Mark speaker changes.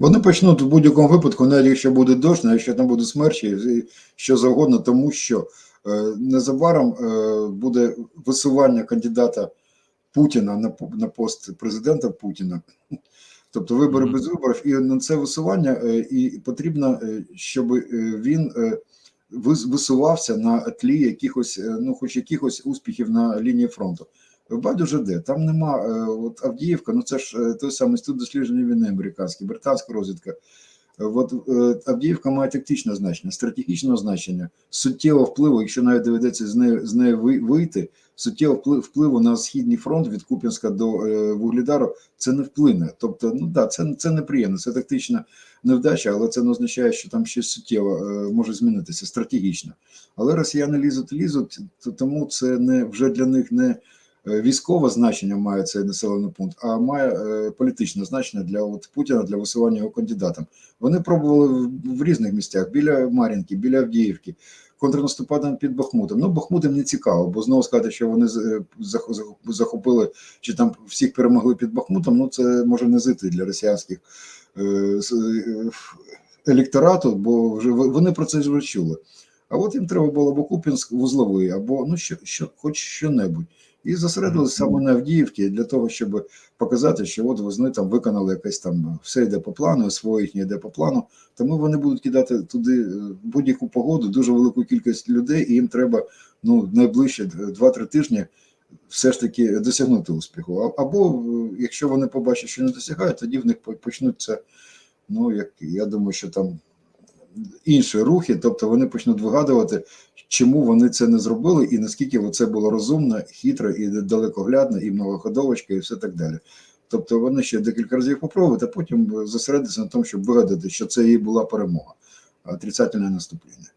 Speaker 1: Вони почнуть в будь-якому випадку, навіть якщо буде дощ, навіть якщо там буде смерч, і що завгодно, тому що е, незабаром е, буде висування кандидата Путіна на, на пост президента Путіна. Тобто вибори
Speaker 2: Мгм.
Speaker 1: без виборів, і на це висування е, і потрібно, щоб він е, висувався на тлі якихось, е, ну хоч якихось успіхів на лінії фронту. Байдуже де, там нема е, от Авдіївка, ну це ж е, той самий студ дослідження війни американський, британська розвідка. От е, Авдіївка має тактичне значення, стратегічне значення, суттєвого впливу, якщо навіть доведеться з нею з ви- вийти, суттєвого впли- впливу на східний фронт від Куп'янська до е, Вугледару, це не вплине. Тобто, ну да, це це неприємно, це тактична невдача, але це не означає, що там щось суттєво е, може змінитися стратегічно. Але росіяни лізуть, лізуть, то- тому це не вже для них не військове значення має цей населений пункт, а має е, політичне значення для от Путіна для висування його кандидатом. Вони пробували в, в різних місцях біля Мар'їнки, біля Авдіївки, контрнаступати під Бахмутом. Ну, Бахмут їм не цікаво, бо знову сказати, що вони е, зах- зах- захопили чи там всіх перемогли під Бахмутом. Ну це може не зити для росіянських е, е, електорату, бо вже вони про це вже чули. А от їм треба було або Купінськ вузловий, або ну що, що хоч що-небудь. І зосередилися саме на Авдіївці для того, щоб показати, що от вони там виконали якесь там все йде по плану, своє їхнє йде по плану. Тому вони будуть кидати туди е, будь-яку погоду дуже велику кількість людей, і їм треба ну найближче 2-3 тижні все ж таки досягнути успіху. Або е, якщо вони побачать, що не досягають, тоді в них почнуться. Ну як я думаю, що там інші рухи, тобто вони почнуть вигадувати, чому вони це не зробили, і наскільки це було розумно, хитро і далекоглядно, і многоходовочка, і все так далі. Тобто вони ще декілька разів попробують, а потім зосередитися на тому, щоб вигадати, що це її була перемога, отрицательне наступлення.